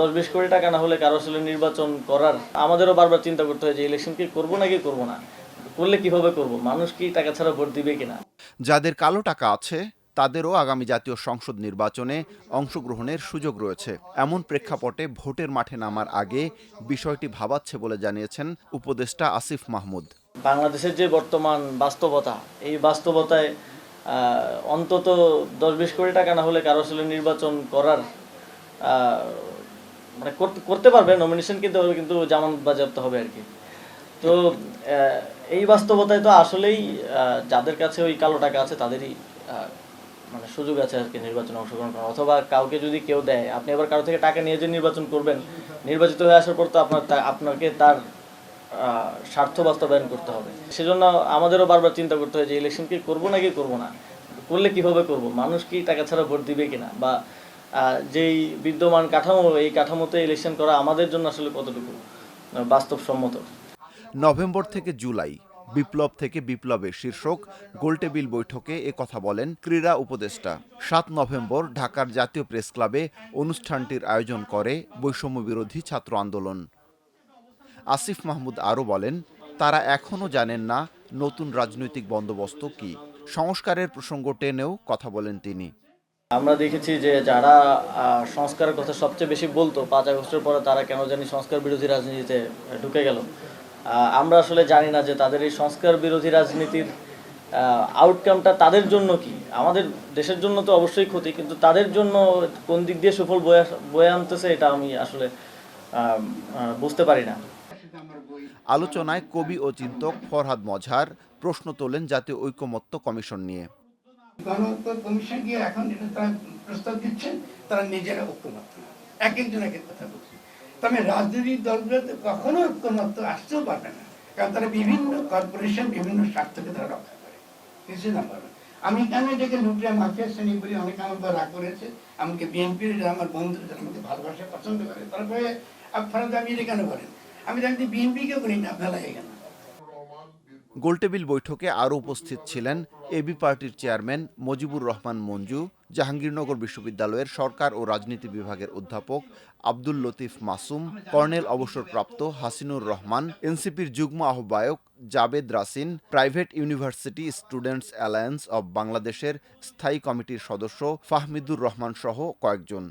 দশ বিশ কোটি টাকা না হলে কারও আসলে নির্বাচন করার আমাদেরও বারবার চিন্তা করতে হয় যে ইলেকশন কি করব নাকি করব না? করলে কীভাবে করব? মানুষ কি টাকা ছাড়া ভোট দিবে কিনা? যাদের কালো টাকা আছে তাদেরও আগামী জাতীয় সংসদ নির্বাচনে অংশগ্রহণের সুযোগ রয়েছে। এমন প্রেক্ষাপটে ভোটের মাঠে নামার আগে বিষয়টি ভাবাচ্ছে বলে জানিয়েছেন উপদেষ্টা আসিফ মাহমুদ। বাংলাদেশের যে বর্তমান বাস্তবতা এই বাস্তবতায় অন্তত দশ বিশ কোটি টাকা না হলে কারও আসলে নির্বাচন করার মানে করতে পারবে নমিনেশন কিনতে পারবে কিন্তু জামানত বাজেয়াপ্ত হবে আর কি। তো এই বাস্তবতায় তো আসলেই যাদের কাছে ওই কালো টাকা আছে, তাদেরই মানে সুযোগ আছে আর কি নির্বাচনে অংশগ্রহণ করার। অথবা কাউকে যদি কেউ দেয়, আপনি আবার কারও থেকে টাকা নিয়ে যে নির্বাচন করবেন, নির্বাচিত হয়ে আসার পর তো আপনার আপনাকে তার স্বার্থ বাস্তবায়ন করতে হবে। সেজন্য আমাদেরও বারবার চিন্তা করতে হয় যে ইলেকশন কি করব নাকি করব না? করলে কীভাবে করব? মানুষ কি টাকা ছাড়া ভোট দিবে কিনা? বা যেই বিদ্যমান কাঠামো, এই কাঠামোতে ইলেকশন করা আমাদের জন্য আসলে কতটুকু বাস্তবসম্মত? নভেম্বর থেকে জুলাই, বিপ্লব থেকে বিপ্লবে শীর্ষক গোলটেবিল বৈঠকে এ কথা বলেন ক্রীড়া উপদেষ্টা। সাত নভেম্বর ঢাকার জাতীয় প্রেস ক্লাবে অনুষ্ঠানটির আয়োজন করে বৈষম্য বিরোধী ছাত্র আন্দোলন। আসিফ মাহমুদ আরও বলেন, তারা এখনও জানেন না নতুন রাজনৈতিক বন্দোবস্ত কি। সংস্কারের প্রসঙ্গ টেনেও কথা বলেন তিনি। আমরা দেখেছি যে যারা সংস্কারের কথা সবচেয়ে বেশি বলতো, পাঁচ আগস্টের পরে তারা কেন জানি সংস্কার বিরোধী রাজনীতিতে ঢুকে গেল। আমরা আসলে জানি না যে তাদের এই সংস্কার বিরোধী রাজনীতির আউটকামটা তাদের জন্য কি? আমাদের দেশের জন্য তো অবশ্যই ক্ষতি, কিন্তু তাদের জন্য কোন দিক দিয়ে সুফল বয়ে আনতেছে এটা আমি আসলে বুঝতে পারি না। আলোচনায় কবি ও চিন্তক ফরহাদ মজহার প্রশ্ন তোলেন জাতীয় ঐকমত্য কমিশন নিয়ে। গণতন্ত্র কমিশন গিয়ে এখন যেটা তারা প্রস্তাব দিচ্ছেন, তারা নিজেরা ঐক্যমত এক একজন এক কথা বলছে। তবে রাজনৈতিক দলগুলোতে কখনো ঐক্যমত আসতেও পারবে না। কারণ তারা বিভিন্ন কর্পোরেশন বিভিন্ন স্বার্থকে তারা রক্ষা করে। কিছু না পারবে আমি কেন এটাকে লুটিয়া মাফিয়া শ্রেণি বলি? অনেকে আমার রাগ করেছে। আমাকে বিএনপির আমার বন্ধু, যারা আমাকে ভালোবাসা, পছন্দ করে তারপরে আপনারা দাবি এটা কেন করেন আমি জানি বিএনপিকে করি না, আপনারা কেন গোলটেবিল বৈঠকে আরও উপস্থিত ছিলেন এবি পার্টির চেয়ারম্যান মজিবুর রহমান মঞ্জু, জাহাঙ্গীরনগর বিশ্ববিদ্যালয়ের সরকার ও রাজনীতি বিভাগের অধ্যাপক আব্দুল লতিফ মাসুম, কর্নেল অবসরপ্রাপ্ত হাসিনুর রহমান, এনসিপির যুগ্ম আহ্বায়ক Javed Rasin, private university students alliance of বাংলাদেশের স্থায়ী কমিটির সদস্য ফাহমিদুর রহমান সহ কয়েকজন।